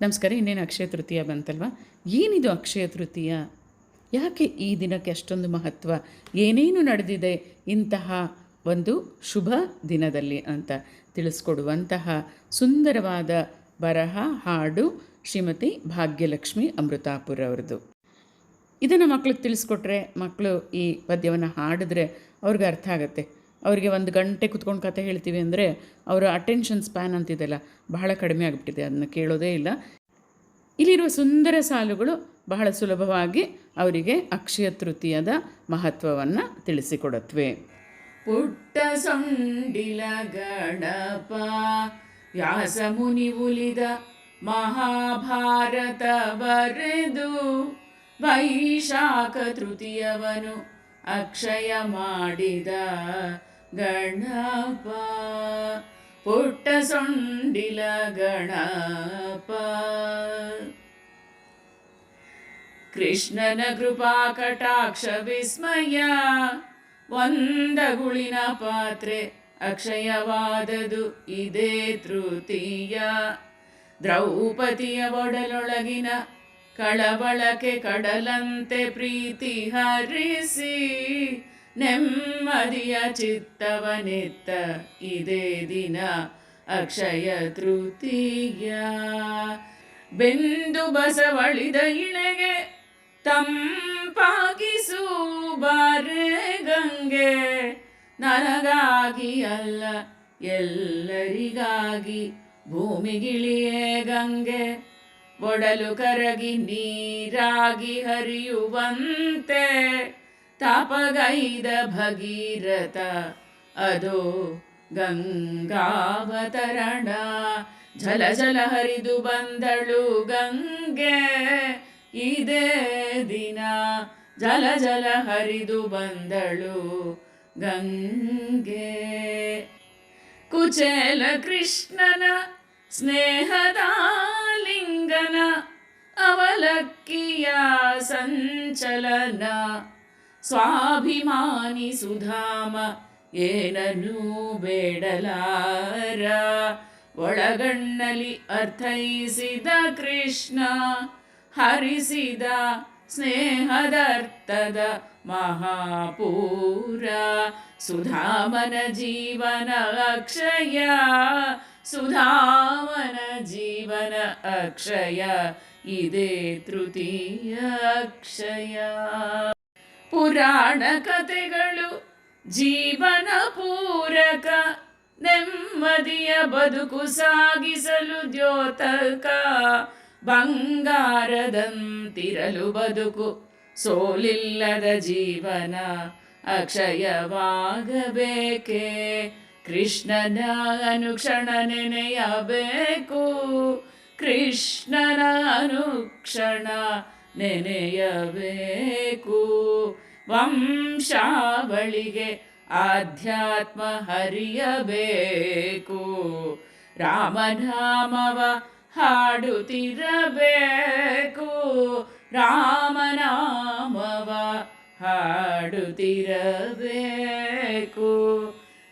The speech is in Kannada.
ನಮಸ್ಕಾರ, ಇನ್ನೇನು ಅಕ್ಷಯ ತೃತೀಯ ಬಂತಲ್ವಾ? ಏನಿದು ಅಕ್ಷಯ ತೃತೀಯ? ಯಾಕೆ ಈ ದಿನಕ್ಕೆ ಅಷ್ಟೊಂದು ಮಹತ್ವ? ಏನೇನು ನಡೆದಿದೆ ಇಂತಹ ಒಂದು ಶುಭ ದಿನದಲ್ಲಿ ಅಂತ ತಿಳಿಸ್ಕೊಡುವಂತಹ ಸುಂದರವಾದ ಬರಹ, ಹಾಡು ಶ್ರೀಮತಿ ಭಾಗ್ಯಲಕ್ಷ್ಮಿ ಅಮೃತಾಪುರ ಅವ್ರದ್ದು. ಇದನ್ನು ಮಕ್ಳಿಗೆ ತಿಳಿಸ್ಕೊಟ್ರೆ ಮಕ್ಕಳು ಈ ಪದ್ಯವನ್ನು ಹಾಡಿದ್ರೆ ಅವ್ರಿಗೆ ಅರ್ಥ ಆಗುತ್ತೆ. ಅವರಿಗೆ ಒಂದು ಗಂಟೆ ಕುತ್ಕೊಂಡು ಕತೆ ಹೇಳ್ತೀವಿ ಅಂದರೆ ಅವರ ಅಟೆನ್ಷನ್ ಸ್ಪ್ಯಾನ್ ಅಂತಿದೆಲ್ಲ ಬಹಳ ಕಡಿಮೆ ಆಗಿಬಿಟ್ಟಿದೆ ಅದನ್ನು ಕೇಳೋದೇ ಇಲ್ಲ. ಇಲ್ಲಿರುವ ಸುಂದರ ಸಾಲುಗಳು ಬಹಳ ಸುಲಭವಾಗಿ ಅವರಿಗೆ ಅಕ್ಷಯ ತೃತೀಯದ ಮಹತ್ವವನ್ನು ತಿಳಿಸಿಕೊಡತ್ವೆ. ಪುಟ್ಟ ಸೊಂಡಿಲ ಗಣಪ, ವ್ಯಾಸ ಮುನಿ ಉಲಿದ ಮಹಾಭಾರತ ಬರೆದು, ವೈಶಾಖ ತೃತೀಯವನು ಅಕ್ಷಯ ಮಾಡಿದ ಗಣಪ. ಪುಟ್ಟ ಸೊಂಡಿಲ ಗಣಪ. ಕೃಷ್ಣನ ಕೃಪಾ ಕಟಾಕ್ಷ ವಿಸ್ಮಯ. ಒಂದಗುಳಿನ ಪಾತ್ರೆ ಅಕ್ಷಯವಾದದು, ಇದೇ ತೃತೀಯ. ದ್ರೌಪದಿಯ ಒಡಲೊಳಗಿನ ಕಳವಳಕೆ ಕಡಲಂತೆ ಪ್ರೀತಿ ಹರಿಸಿ, ನೆಮ್ಮದಿಯ ಚಿತ್ತವನೆತ್ತ ಇದೇ ದಿನ ಅಕ್ಷಯ ತೃತೀಯ. ಬೆಂದು ಬಸವಳಿದ ಇಳೆಗೆ ತಂಪಾಗಿಸು ಬಾರೆ ಗಂಗೆ, ನನಗಾಗಿ ಅಲ್ಲ ಎಲ್ಲರಿಗಾಗಿ ಭೂಮಿಗಿಳಿಯೇ ಗಂಗೆ. ಒಡಲು ಕರಗಿ ನೀರಾಗಿ ಹರಿಯುವಂತೆ, ತಾಪಗೈದ ಭಗೀರಥ, ಅದೋ ಗಂಗಾವತರಣ. ಜಲ ಜಲ ಹರಿದು ಬಂದಳು ಗಂಗೆ, ಇದೇ ದಿನ. ಜಲ ಜಲ ಹರಿದು ಬಂದಳು ಗಂಗೆ. ಕುಚೇಲ ಕೃಷ್ಣನ ಸ್ನೇಹದ ಅವಲಕ್ಕಿಯ ಸಂಚಲನ. ಸ್ವಾಭಿಮಾನಿ ಸುಧಾಮ, ಏನನ್ನೂ ಬೇಡಲಾರ. ಒಳಗಣ್ಣಲಿ ಅರ್ಥೈಸಿದ ಕೃಷ್ಣ, ಹರಿಸಿದ ಸ್ನೇಹದರ್ಥದ ಮಹಾಪೂರ. ಸುಧಾಮನ ಜೀವನ ಅಕ್ಷಯ ಸುಧಾಮನ ಜೀವನ ಅಕ್ಷಯ. ಇದೇ ತೃತೀಯ ಅಕ್ಷಯ. ಪುರಾಣ ಕಥೆಗಳು ಜೀವನ ಪೂರಕ. ನೆಮ್ಮದಿಯ ಬದುಕು ಸಾಗಿಸಲು ದ್ಯೋತಕ. ಬಂಗಾರದಂತಿರಲು ಬದುಕು ಸೋಲಿಲ್ಲದ ಜೀವನ ಅಕ್ಷಯವಾಗಬೇಕೆ. ಕೃಷ್ಣನ ಅನುಕ್ಷಣ ನೆನೆಯಬೇಕು. ಕೃಷ್ಣನ ಅನುಕ್ಷಣ ನೆನೆಯಬೇಕು. ವಂಶಾವಳಿಗೆ ಆಧ್ಯಾತ್ಮ ಹರಿಯಬೇಕು. ರಾಮನಾಮವ ಹಾಡುತ್ತಿರಬೇಕು. ರಾಮನಾಮವ ಹಾಡುತ್ತಿರಬೇಕು.